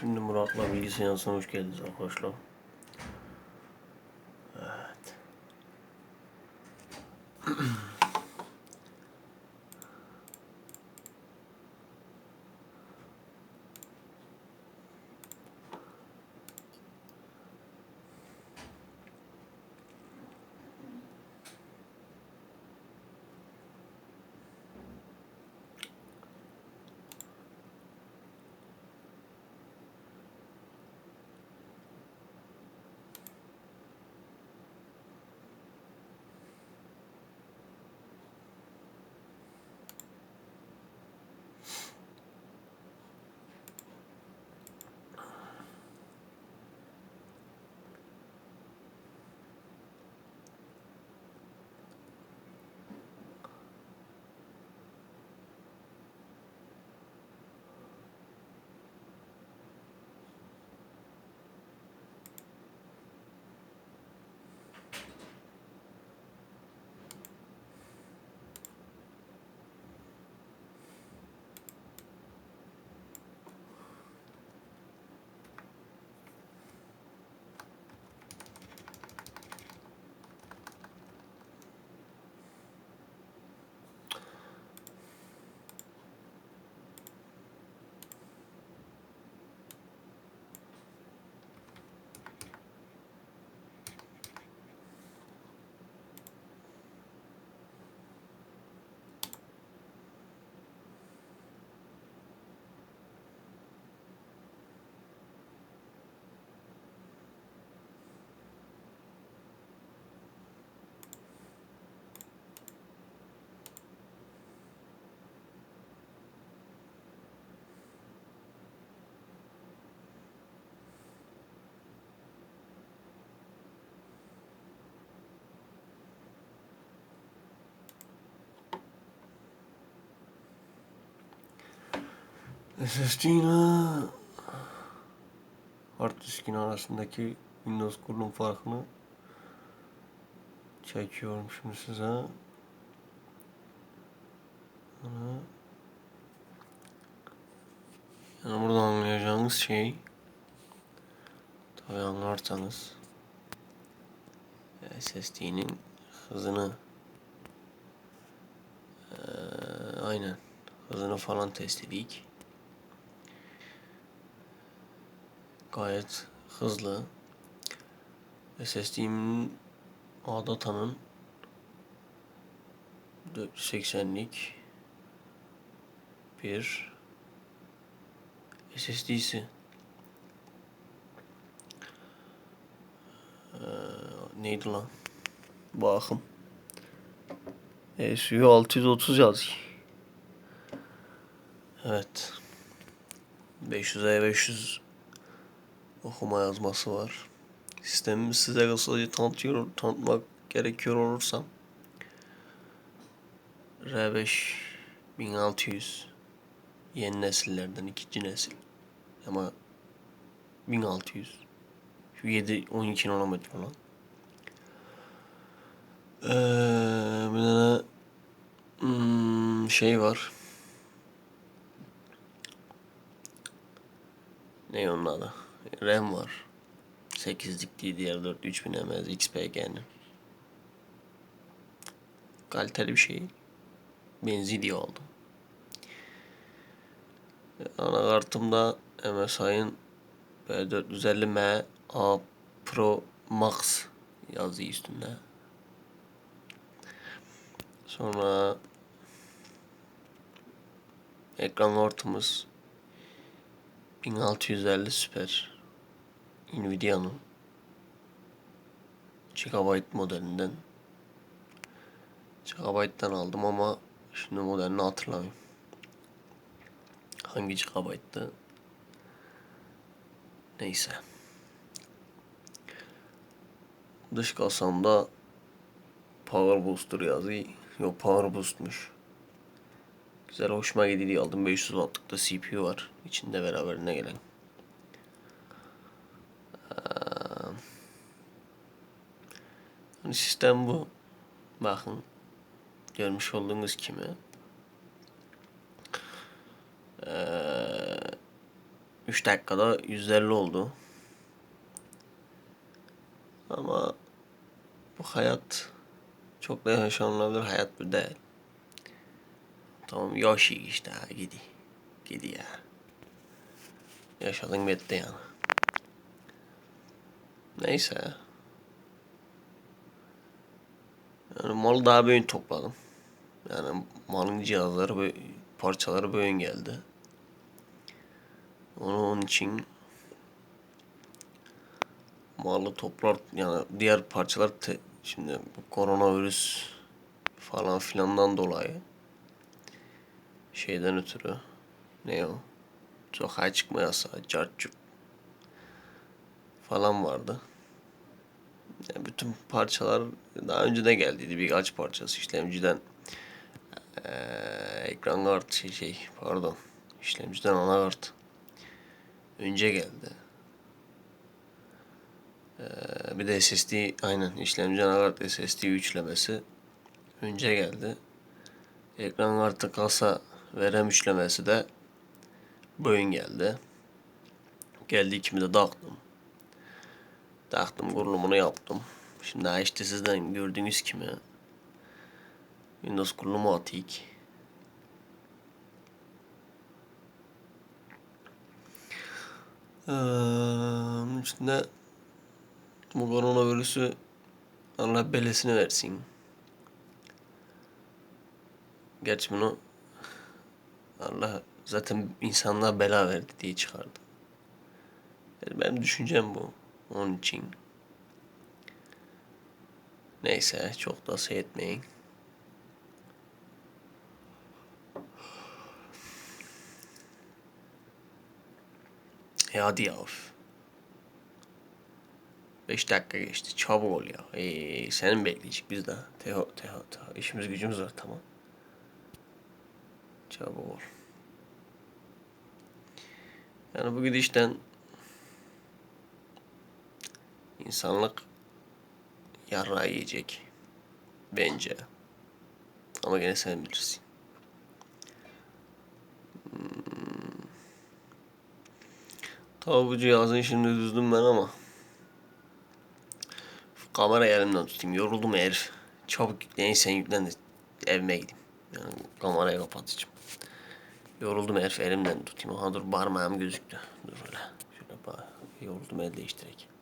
Şimdi Murat'la bilgisayarına hoş geldiniz arkadaşlar. SSD ile hard diskin arasındaki Windows kurulum farkını çekiyorum şimdi size. Yani burada anlayacağınız şey tabi anlarsanız SSD'nin hızını eee, aynen hızını falan test edik. Gayet hızlı. SSD'min Adata'nın 480'lik bir SSD'si. Ee, neydi lan? Bakım. SU 630 yazıyor. Evet. 500'e 500 okuma yazması var. Sistemimi size kısaca tanıtıyor, tanıtmak gerekiyor olursam. R5 1600 yeni nesillerden ikinci nesil. Ama 1600 şu 7 12 nanometre falan ee, bir tane hmm, şey var. Ne onun adı RAM var. 8'lik DDR4 3000 mAh XPG'nin kaliteli bir şey. Nvidia aldım anakartımda MSI'ın B450M A Pro Max yazıyor üstünde sonra ekran kartımız 1650 Super Nvidia'nın Gigabyte modelinden Gigabyte'dan aldım ama şimdi modelini hatırlamıyorum. Hangi Gigabyte'tı? Neyse. Dış kasamda Power Booster yazıyor. Yok Power Boost'muş. Güzel hoşuma gidiyor aldım. 500 wattlık da CPU var. İçinde beraberine gelen. Hani sistem bu. Bakın. Görmüş olduğunuz kimi. Ee, 3 3 dakikada 150 oldu. Ama bu hayat çok da yaşanılabilir hayat bu değil. Tamam yaş işte gidi. Gidi ya. Yaşadın bitti yani. Neyse. Yani malı daha böyle topladım. Yani malın cihazları parçaları böyle geldi. Onu onun için malı toplar yani diğer parçalar te- şimdi koronavirüs falan filandan dolayı şeyden ötürü ne o sokağa çıkma yasağı cartçuk falan vardı. Yani bütün parçalar daha önce de geldiydi birkaç parçası işlemciden eee, ekran kart şey, şey pardon işlemciden anakart önce geldi. Eee, bir de SSD aynen işlemci anakart SSD üçlemesi önce geldi. Ekran kartı kasa verem üçlemesi de bugün geldi. Geldi ikimi de taktım. Taktım kurulumunu yaptım. Şimdi işte sizden gördüğünüz gibi Windows kurulumu atayım. Ee, içinde bu koronavirüsü Allah belesini versin. Gerçi bunu Allah zaten insanlığa bela verdi diye çıkardı. Yani benim düşüncem bu. Onun için. Neyse çok da şey etmeyin. E hadi ya. 5 dakika geçti. Çabuk ol ya. Ee, senin bekleyecek biz de. Teho, teho, teho. İşimiz gücümüz var tamam. Çabuk ol. Yani bu gidişten insanlık yarra yiyecek. Bence. Ama gene sen bilirsin. Hmm. Tabi bu cihazın şimdi düzdüm ben ama şu kamerayı elimden tutayım. Yoruldum herif. Çabuk sen yüklen de evime gideyim. Yani kamerayı kapatacağım. Yoruldum herif elimden tutayım. Aha dur parmağım gözüktü. Dur öyle. Şöyle bak. Yoruldum el değiştirek.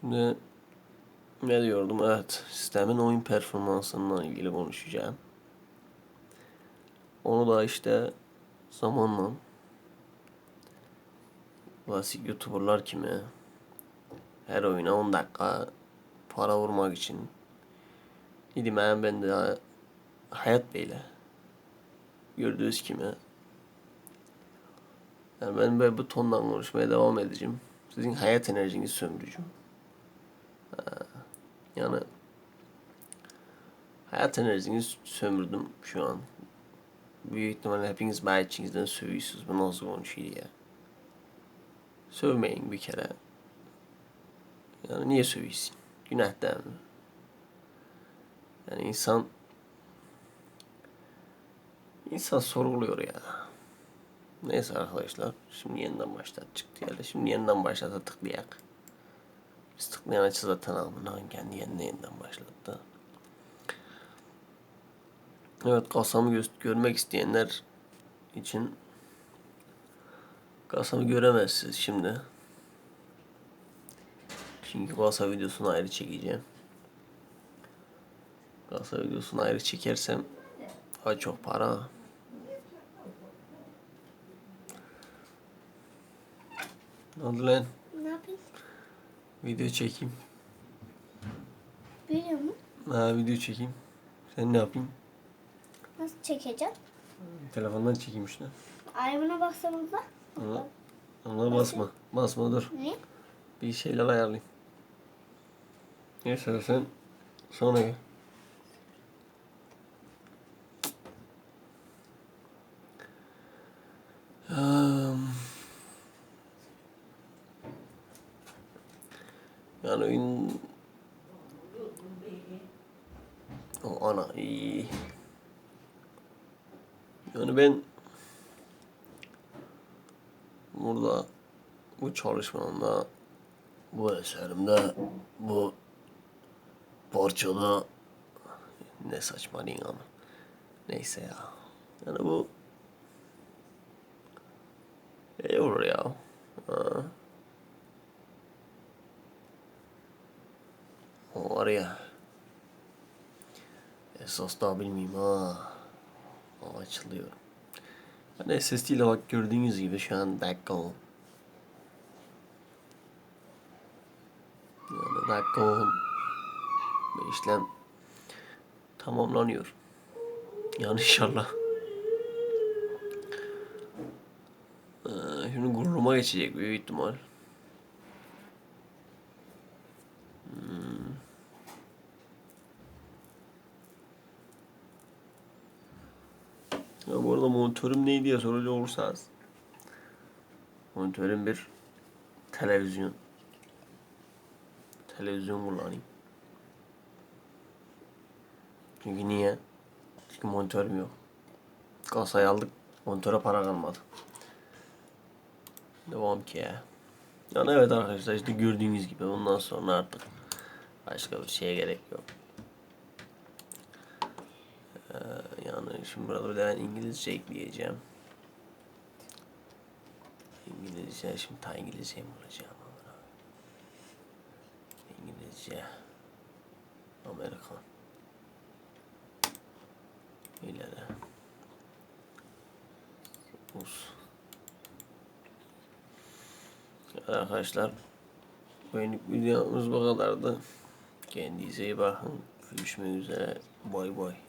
Şimdi ne diyordum? Evet. Sistemin oyun performansından ilgili konuşacağım. Onu da işte zamanla klasik youtuberlar kimi her oyuna 10 dakika para vurmak için dedim ben de hayat beyle gördüğünüz gibi yani ben böyle bu tondan konuşmaya devam edeceğim. Sizin hayat enerjinizi sömüreceğim. Yani hayat enerjinizi sömürdüm şu an. Büyük ihtimalle hepiniz bana içinizden sövüyorsunuz. Bu nasıl konuşuyor ya? Sövmeyin bir kere. Yani niye sövüyorsun? Günah değil mi? Yani insan insan sorguluyor ya. Neyse arkadaşlar. Şimdi yeniden başlatacak diyelim. Şimdi yeniden başlata tıklayak. Biz tıklayan açı zaten amına kendi yeniden yeniden başlattı. Evet kasamı gö- görmek isteyenler için kasamı göremezsiniz şimdi. Çünkü kasa videosunu ayrı çekeceğim. Kasa videosunu ayrı çekersem daha çok para. Ne? Video çekeyim. Biliyor musun? Ha video çekeyim. Sen ne yapayım? Nasıl çekeceğim? Telefondan çekeyim işte. Ayrımına baksanıza. Ona, ona basma. Basma dur. Ne? Bir şeyler ayarlayayım. Neyse sen sonra gel. Um, yani oyun... O ana iyi. Yani ben burada bu çalışmamda bu eserimde bu parçada ne saçmalayın ama neyse ya yani bu iyi olur ya ha. O var ya esas daha bilmeyeyim ha açılıyor yani SSD ile bak gördüğünüz gibi şu an on. Yani ve işlem tamamlanıyor. Yani inşallah. Ee, şimdi kuruluma geçecek büyük ihtimal. Ya bu arada monitörüm ne diye soracak olursanız. Monitörüm bir televizyon. Televizyon kullanayım. Çünkü niye? Çünkü monitörüm yok. Kasayı aldık. Monitöre para kalmadı. Devam ki ya. Yani evet arkadaşlar işte gördüğünüz gibi bundan sonra artık başka bir şeye gerek yok. Ee, yani şimdi de ben İngilizce ekleyeceğim. İngilizce şimdi ta İngilizce mi olacağım? İngilizce. Amerikan. İleri. Rus. Arkadaşlar benim videomuz bu kadardı. Kendinize iyi bakın. Görüşmek üzere. Bay bay.